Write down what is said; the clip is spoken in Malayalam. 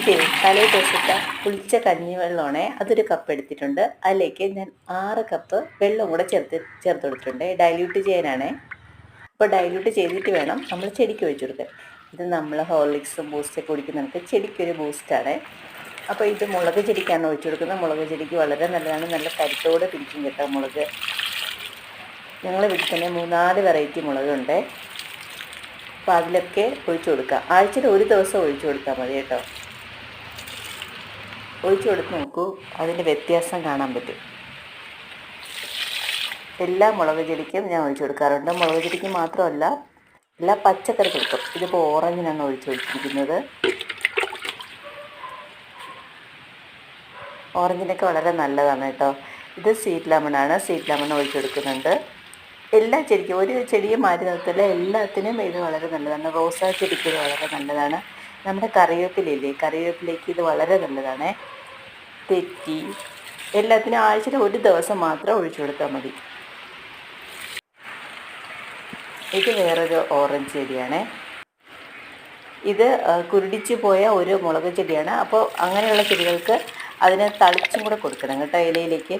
ഇത് തലേ ദിവസത്തെ പുളിച്ച കഞ്ഞിവെള്ളമാണേ അതൊരു കപ്പ് എടുത്തിട്ടുണ്ട്. അതിലേക്ക് ഞാൻ ആറ് കപ്പ് വെള്ളം കൂടെ ചേർത്ത് ചേർത്ത് കൊടുത്തിട്ടുണ്ട്. ഡൈല്യൂട്ട് ചെയ്യാനാണേ. അപ്പോൾ ഡൈല്യൂട്ട് ചെയ്തിട്ട് വേണം നമ്മൾ ചെടിക്ക് വെച്ച് കൊടുക്കാൻ ഇത് നമ്മൾ ഹോർലിക്സും ബൂസ്റ്റൊക്കെ കുടിക്കുന്നവർക്ക് ചെടിക്കൊരു ബൂസ്റ്റാണ് അപ്പോൾ ഇത് മുളക് ചെടിക്കാണ് ഒഴിച്ചു കൊടുക്കുന്നത്. മുളക് ചെടിക്ക് വളരെ നല്ലതാണ്. നല്ല കരുത്തോടെ പിടിക്കും കേട്ടോ മുളക്. ഞങ്ങൾ വീട്ടിൽ തന്നെ മൂന്നാൽ വെറൈറ്റി മുളകുണ്ട്. അപ്പോൾ അതിലൊക്കെ ഒഴിച്ചു കൊടുക്കുക ആഴ്ചയിൽ ഒരു ദിവസം ഒഴിച്ചു കൊടുത്താൽ മതി കേട്ടോ. ഒഴിച്ചു കൊടുത്ത് നോക്കൂ. അതിന്റെ വ്യത്യാസം കാണാൻ പറ്റും. എല്ലാ മുളക് ചെടിക്കും ഞാൻ ഒഴിച്ചു കൊടുക്കാറുണ്ട്. മുളക് ചെടിക്ക് മാത്രമല്ല എല്ലാ പച്ചക്കറികൾക്കും ഇതിപ്പോൾ ഓറഞ്ചിനാണ് ഒഴിച്ചു കൊടുത്തിരിക്കുന്നത്. ഓറഞ്ചിനൊക്കെ വളരെ നല്ലതാണ് കേട്ടോ. ഇത് സ്വീറ്റ് ലെമണാണ് സ്വീറ്റ് ലെമൺ ഒഴിച്ചു കൊടുക്കുന്നുണ്ട്. എല്ലാ ചെടിക്കും ഒരു ചെടിയെ മാറ്റി നിർത്തില്ല എല്ലാത്തിനും ഇത് വളരെ നല്ലതാണ്. റോസാ ചെടിക്ക് വളരെ നല്ലതാണ്. നമ്മുടെ കറിവേപ്പിലയില്ലേ? കറിവേപ്പിലേക്ക് ഇത് വളരെ നല്ലതാണ്. തെറ്റി. എല്ലാത്തിനും ആഴ്ചയിൽ ഒരു ദിവസം മാത്രം ഒഴിച്ചു കൊടുത്താൽ മതി. ഇത് വേറൊരു ഓറഞ്ച് ചെടിയാണ്. ഇത് കുരുടിച്ച് പോയ ഒരു മുളക് ചെടിയാണ്. അപ്പോൾ അങ്ങനെയുള്ള ചെടികൾക്ക് അതിനെ തളിച്ചും കൂടെ കൊടുക്കണം കേട്ടോ ഇലയിലേക്ക്.